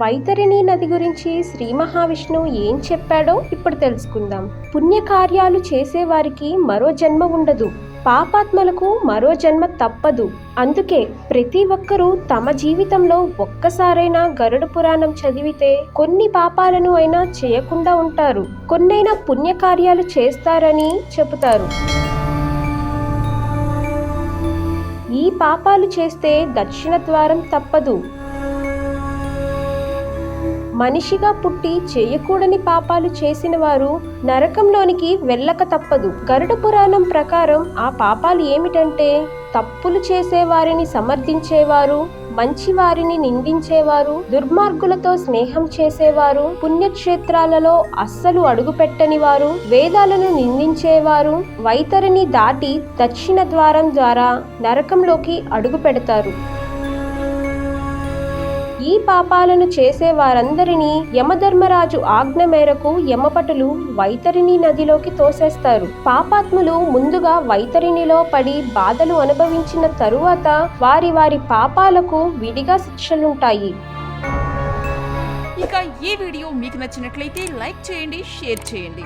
వైతరిణి నది గురించి శ్రీ మహావిష్ణువు ఏం చెప్పాడో ఇప్పుడు తెలుసుకుందాం. పుణ్యకార్యాలు చేసేవారికి మరో జన్మ ఉండదు. పాపాత్మలకు మరో జన్మ తప్పదు. అందుకే ప్రతి ఒక్కరూ తమ జీవితంలో ఒక్కసారైనా గరుడ పురాణం చదివితే కొన్ని పాపాలను అయినా చేయకుండా ఉంటారు. కొన్నైనా పుణ్యకార్యాలు చేస్తారని చెబుతారు. ఈ పాపాలు చేస్తే దక్షిణ ద్వారం తప్పదు. మనిషిగా పుట్టి చేయకూడని పాపాలు చేసిన వారు నరకంలోనికి వెళ్ళక తప్పదు. గరుడ పురాణం ప్రకారం ఆ పాపాలు ఏమిటంటే తప్పులు చేసేవారిని సమర్థించేవారు మంచి వారిని నిందించేవారు దుర్మార్గులతో స్నేహం చేసేవారు పుణ్యక్షేత్రాలలో అస్సలు అడుగుపెట్టని వారు వేదాలను నిందించేవారు వైతరిని దాటి దక్షిణ ద్వారం ద్వారా నరకంలోకి అడుగు పెడతారు ఈ పాపాలను చేసే వారందరినీ యమధర్మరాజు ఆజ్ఞ మేరకు యమపటులు వైతరిణి నదిలోకి తోసేస్తారు. పాపాత్ములు ముందుగా వైతరిణిలో పడి బాధలు అనుభవించిన తరువాత వారి వారి పాపాలకు విడిగా శిక్షలుంటాయి. ఇక ఈ వీడియో మీకు నచ్చినట్లయితే లైక్ చేయండి షేర్ చేయండి.